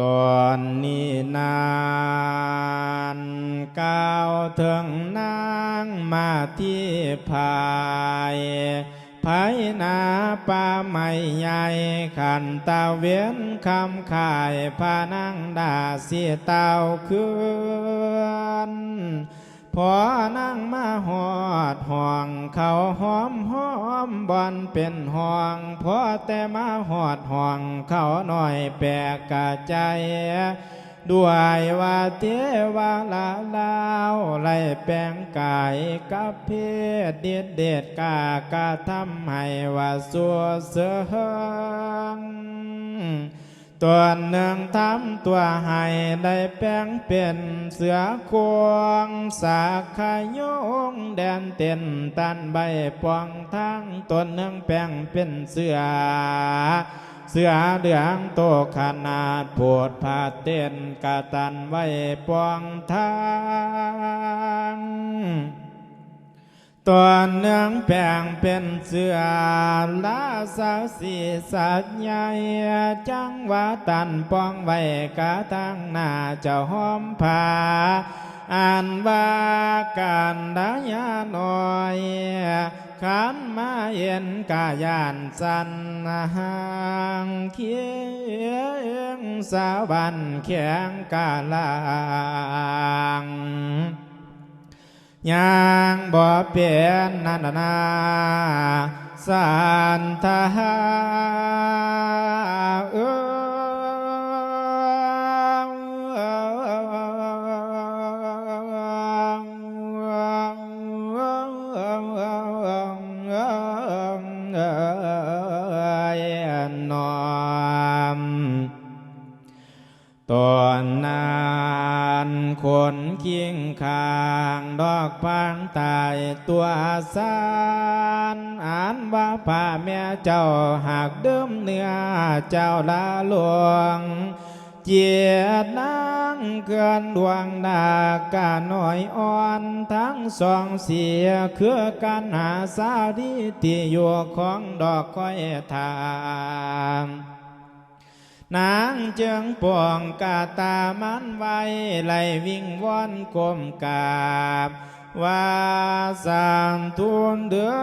ตอนนี้นานก้าวถึงนางมาที่ภายภายนาป่าไม้ใหญ่ขันตาเวียนคำขายพานังดาเสียเต้าคืน พอนั่งมาหอดห่วงเขาหอมหอมบอนเป็นห่วงพอแต่มาหอดห่วงเขาหน่อยแปลกกะใจ ด้วยว่าเทวาลาลาวไล่แปลงกายกับเพศเด็ดเด็ดกากาทำให้ว่าสัวเสือง ตัวหนึ่งทำตัวให้ได้แปลงเป็นเสือควงสาขายงแดนเต้นตันใบปองทั้งตัวหนึ่งแปลงเป็นเสือเสือเดืองโตขนาดโพดผาเต้นกะตันไว้ปองทาง ตัวเนืองแปลงเป็นเสือลาสาสีสัตย์ใหญ่จังหวะตันปองไว้กะทางหน้าเจ้าหอมผาอ่านว่าการดายาหน่อยขันมาเย็นกายานสันห่างเคียงสาวันแข็งกาลาง ยังบ่เปลี่ยนนานนาสันทาเออ นานคนกิ้งคางดอกพังตายตัวสานอ่านว่าพ่าแม่เจ้าหากเดิมเนื้อเจ้าลาหลวงเจียดนางเกินดวงดากาหน่อยอ่อนทั้งสองเสียคือการหาสาดีที่อยู่ของดอกก้อยทาง นางจึงปวงกาตามันไว้ไหลวิ่งว่อนกลมกาบ ว่าสางทุนเดือ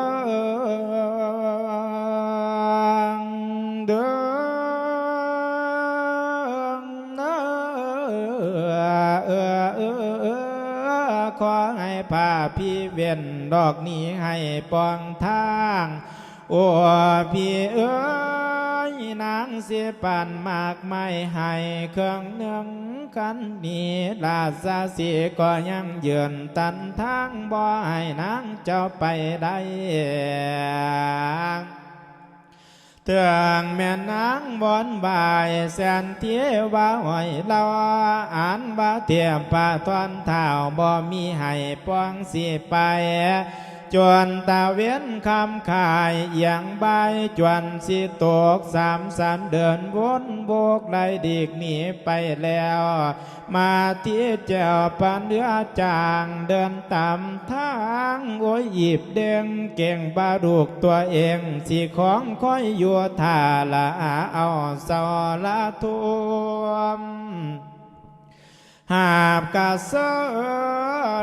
งเดืองเออเออเออเออขอให้พาพี่เวียนดอกนี้ให้ปองทาง โอ้พี่เอ้ย นางเสียปันมากไม่ให้เครื่องหนึ่งกันนี้ลาซาสีก็ยังยืนตันทางบ่ให้นางเจ้าไปได้เตืองแม่นางบอนบายแสนเทียวาหอยเราอ่านบาเทียมปาทอนเท้าบ่มีให้ป้องสิไป จวนตาเวียนคำขายอย่างใบจวนสิตกสามสามเดินวนโบกไล่ดีกหนีไปแล้ว มาที่เจ้าปันเนื้อจางเดินตามทางโอ้ยหยิบเด้งเก่งบาดูกตัวเองสีของค่อยอยู่ท่าละเอาสอละทุม หาบกะเซอ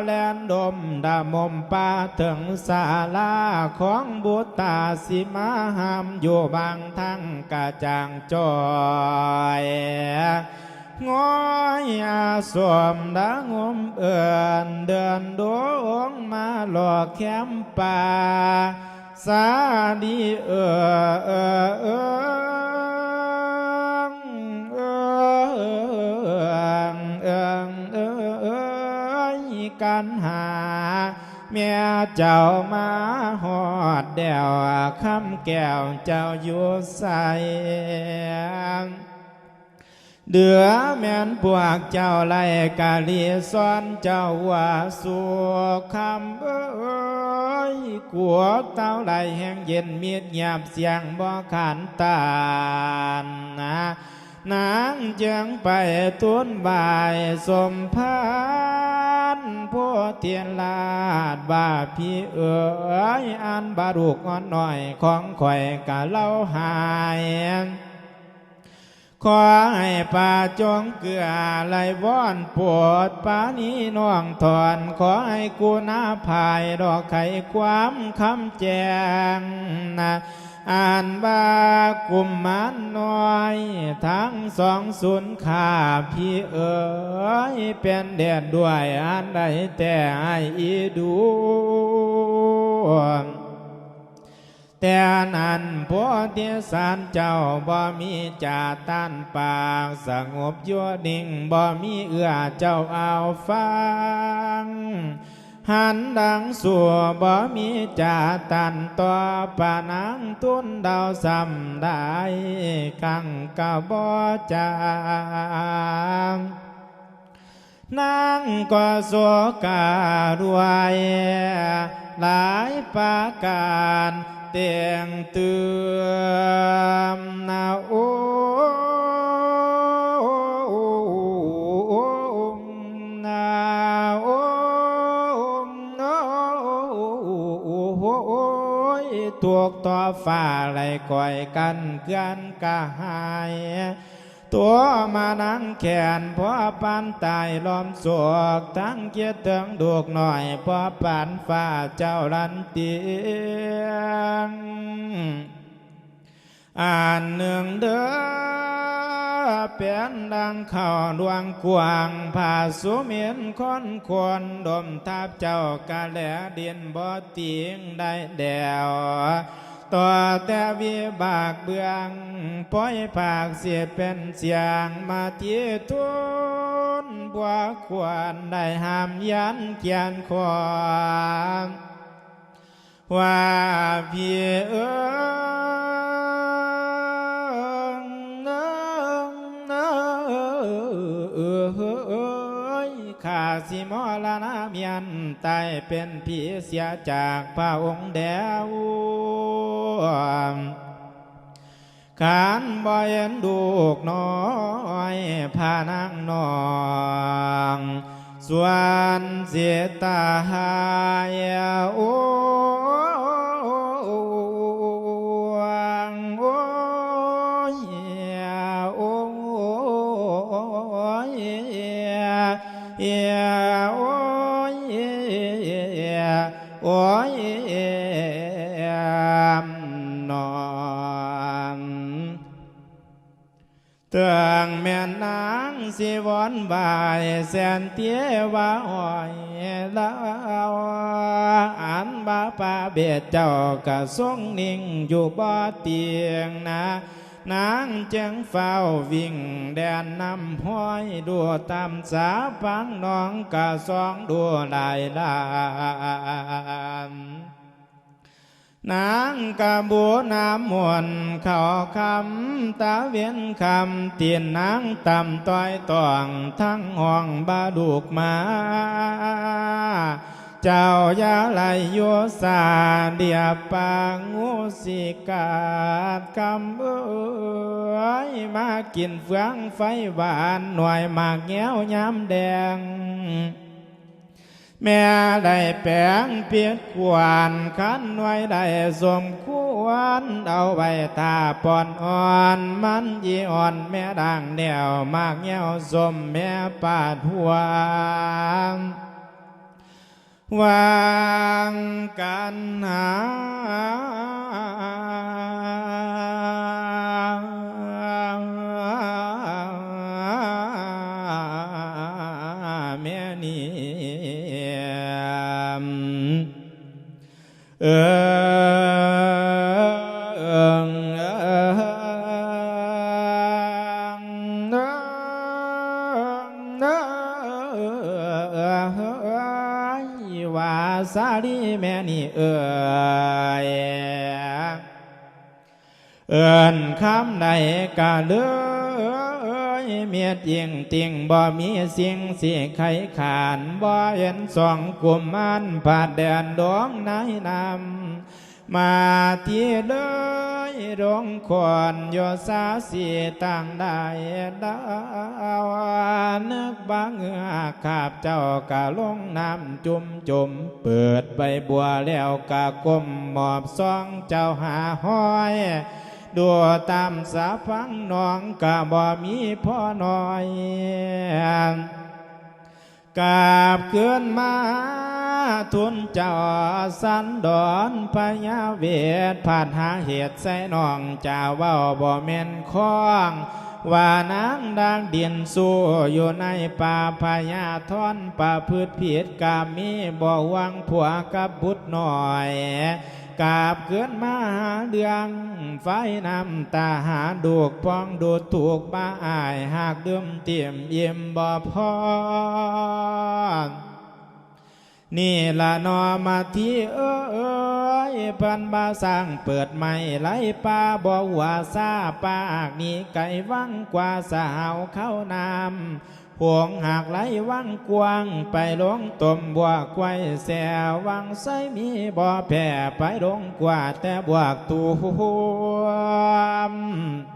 แลนดมดามมป่าถึงศาลาของบุตตาสิมาหามอยู่บางทั้งกะจางจอยง้อยอาสวมดังมเอือนเดินดวงมาหลอกแคมป่าสาดีเออเออเออ กันหา เมียเจ้ามาหอดเดวคำแก้วเจ้าอยู่ใสเดือแม่นพวกเจ้าไล่กาลีซ้อนเจ้าว่าสัวคำเอ้ยกัวเต้าไหลแห่งเย็นเมียดหยาบเสียงบ่ขันตานนะ นางจึงไปทุนบายสมพานผู้เทียนลาดบาพี่เอ๋ยอันบารุกอ่อนหน่อยของข่อยกะเล่าหายขอให้ป่าจงเกลือไหลว่อนปวดปานี้น้องถอนขอให้กูนาภายดอกไข่ความคำแจงนะ อ่านบากุมมันน้อย ทั้งสองศูนย์ขาพี่เอ๋ยเป็นเด็ดด้วยอันใดแต่ให้อีดูแต่นั้นพวที่สารเจ้าบ่มีจ่าต้านปากสงบยั่วดิ่งบ่มีเอื้อเจ้าเอาฟัง หันดังสัวบ่มีจ่าตันต่อปานังตุนดาวสำได้กังกะบ่จางนางก็สวการวยหลายปาการเตียงเตือมนาโอ ตัวต่อฟ้าไหลก่อยกันเกลือนกะหาย ตัวมานังแขนพอปันตายล้อมสวกทั้งเกียรติเถิงดูกหน่อยพอปันฝ้าเจ้าลันเตียงอ่านเนืองเด้อ เป็นดังเข้าดวงกวางผ่าสุเมียนค้นควรดมทับเจ้ากะแหลเดียนบ่ตียงได้แดวต่อแต่วิบากเบืองปล่อยภาคเสียเป็นเสียงมาที่ทุนบัวควรได้หามยันเกียนความว่าพี่เอ๋ สิมรณะเมียนตายเป็นผีเสียจากพระองค์เดวขานบ่เห็นดูกน้อยพานางนองส่วนเสียตาหายโอ้ โอ้ยนอนเตืองแม่นางสิวอนบายแสนเตี้ยว่าอ่อยล้วอันบาปาเบียดเจ้ากะทรงนิ่งอยู่บ่เตียงนะ นางจึงเฝ้าวิ่งแดนนำห้อยดูตามสาพังน้องกะสองดูลา เข้ายางตำต้อยตองทั้งห้องบายโยสาเดียปางงูสิกาดกำเอ้ยมากินเฟืองไฟหวานหน่วยหมากแง้วย้ำแดง แม่ได้แปลงเปียดกวนขันไว้ได้สมควรเอาไว้ตาปอนอ่อนมันยีอ่อนแม่ดังแนวมากเงี้ยวสมแม่ปาดหัว วางกันหา แม่นี่เออ ใดกะเลยเมียดยิงติงบ่มีสิ่งเสียไขขานบ่เห็นสองกุมมันผาดแดนดวงนายนำมาที่เลยดงควนโยสาสีต่างได้ดาวนึกบางเงือขาบเจ้ากะลงน้ำจุ่มจุ่มเปิดใบบัวแล้วกะก้มหมอบซองเจ้าหาห้อย ดูตามสาฟังน้องกะบ่มีพ่อหน้อยกาบเกินมาทุนเจ้าสันดอนพญาเวทผ่านหาเหตุใส่น้องจ่าว้าบ่แม่นข้องว่านางดังเดียนสู้อยู่ในป่าพญาทอนป่าพืชผิดกามีบ่หวังผัวกับบุตรหน่อย กาบเกินมาหาเดืองไฟนำตาหาดูกปองดูดถูกบ้าอายหากดื่มเตี่ยมเยี่ยมบ่พอนี่ละนอมาที่เอ้ยพันบาสร้างเปิดใหม่ไหลป่าบ่หัวซาปากนี่ไก่วังกว่าสาวเข้านำ ห่วงหากไหลวังกวางไปลงต้มบัวควายแสวังไสมีบ่อแผ่ไปลงกว่าแต่บวกตูม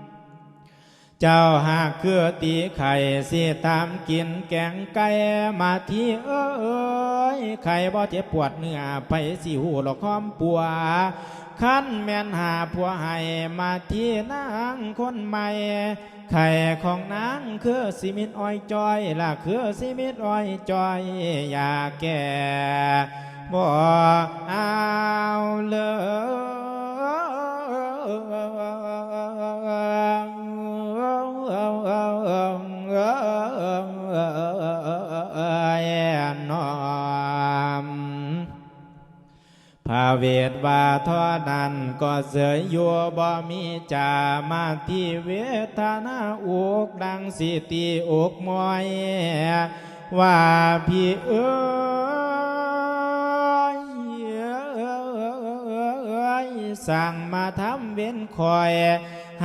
จ้าหากคือตีไข่สิตามกินแกงไก่มาที่เอ้ยไข่บ่เจ็บปวดเนื้อไปสิหูหลอกคอมปัวขั้นแม่นหาผัวให้มาที่นางคนใหม่ไข่ของนางคือสิมิตอ้อยจอยล่ะคือสิมิตอ้อยจอยอย่าแก่บ่เอาเลย พาเวทวาทอนันก็เสยยัวบ่มีจามาที่เวทนาอุกดังสิตีอุกมอย ว่าพี่เอ้ยสั่งมาทำเว้นคอย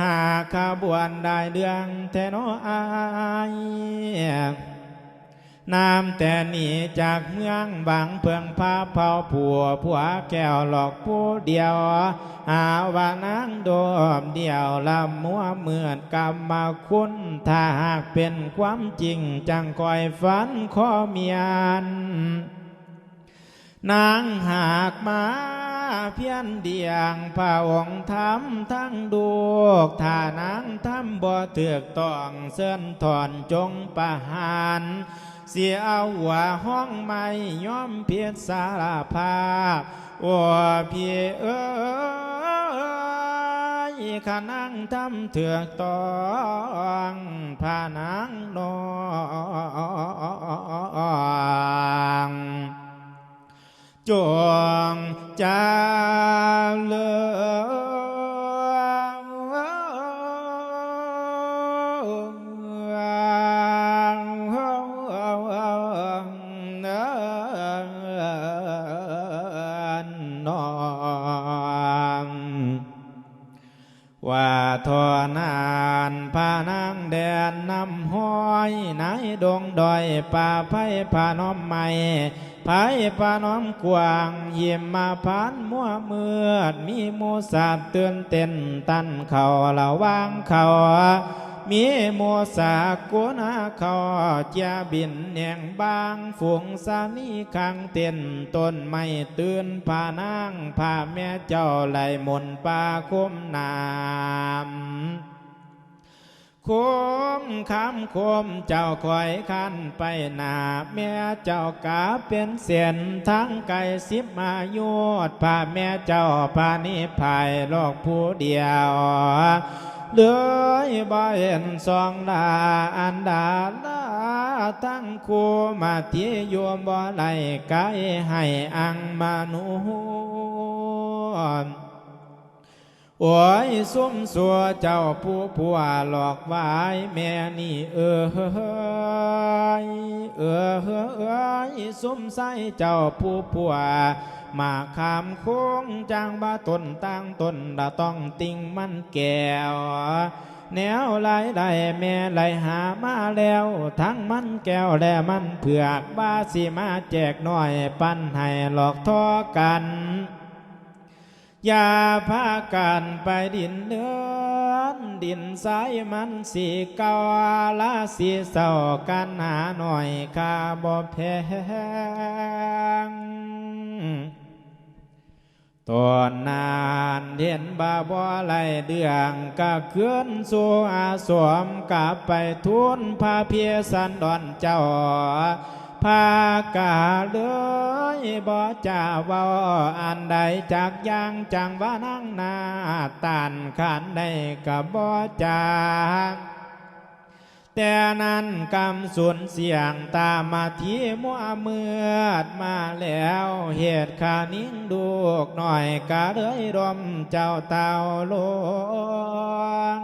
หาขบวนได้เดืองแทนออาย น้ำแต่หนีจากเมืองบางเพิงพาเผาผัวผัวแก้วหลอกผู้เดียว หาว่านางโดมเดียวละมัวเหมือนกรรมมาคุณถ้าหากเป็นความจริงจังคอยฝันข้อเมียน นางหากมาเพียนเดียงพระองค์ทำทั้งดูกถ้านางทำบ่เถือกต้องเส้นถอนจงประหาร เสียเอาหัวห้องไม่ยอมเพียรสารภาพโอ้พี่เอ้ยขานังทำเถือกต้องพานางนองจงจาเลือ ว่าทอนานพานางแดนนำห้อยในดงดอยป่าไผ่พาน้อมใหม่ไผ่พาน้อมกวางเยี่ยมมาพานมัวเมือดมีมูสาบเตือนเต้นตันเขาละวางเขา มีโมสากุนาเขาจะบินเนียงบางฝูงสานีขังเต้นต้นไม่ตื่นพานางพาแม่เจ้าไหลมนป่าคุ้มนามคมคำคมเจ้าคอยขันไปหนาแม่เจ้ากาเป็นเสียนทั้งไก่สิบมายุดพาแม่เจ้าพานิพายโลกผู้เดียว เลือยบ่เห็นสองดาอันดาลาทั้งคู่มาที่โยมบ่ไหลไกลให้อังมานุนโอ้ยซุ้มสัวเจ้าผู้ผัวหลอกไว้แม่นี่เออเฮ้ยเออเฮ้ยซุ้มใส่เจ้าผู้ผัว มาขามโค้งจางบาตนตั้งตนดาต้องติ่งมันแก้วแนวไหลไหลแม่ไหลหามาแล้ว ทั้งมันแก้วและมันเผือกบาสิมาแจกหน่อยปั้นให้หลอกทอกันอย่าพากันไปดินเดือนดินสายมันสีเกาลาสีเศร้ากันหาหน่อยคาบ่แพง ตอนนานเห็นบาบ่ไหลเดืองก็เคลื่อนสู่อาสวมกลับไปทุนพาเพียสันดอนเจ้าพากาเลยบ่จ่าเว่าอันใดจากยางจังว่านั่งนาตานขันได้กับบ่จาง แต่นั้นกำสุนเสียงตามมาที่มัวเมือดมาแล้วเหตุขานิ่งดูกหน่อยกะเลยรมเจ้าเต่าลง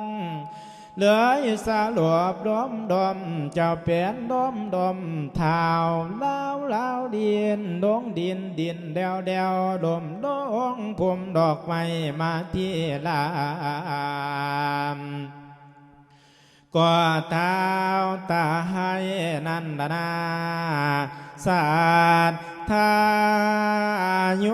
เหลือยสาหลวบดมดมเจ้าเป็นดมดมเท้าเล้าเล้าดินดงดินดินเดวเดวดมดงพุ่มดอกไม้มาที่ลาม ก็เท้าตาให้นันดานาสาธาโย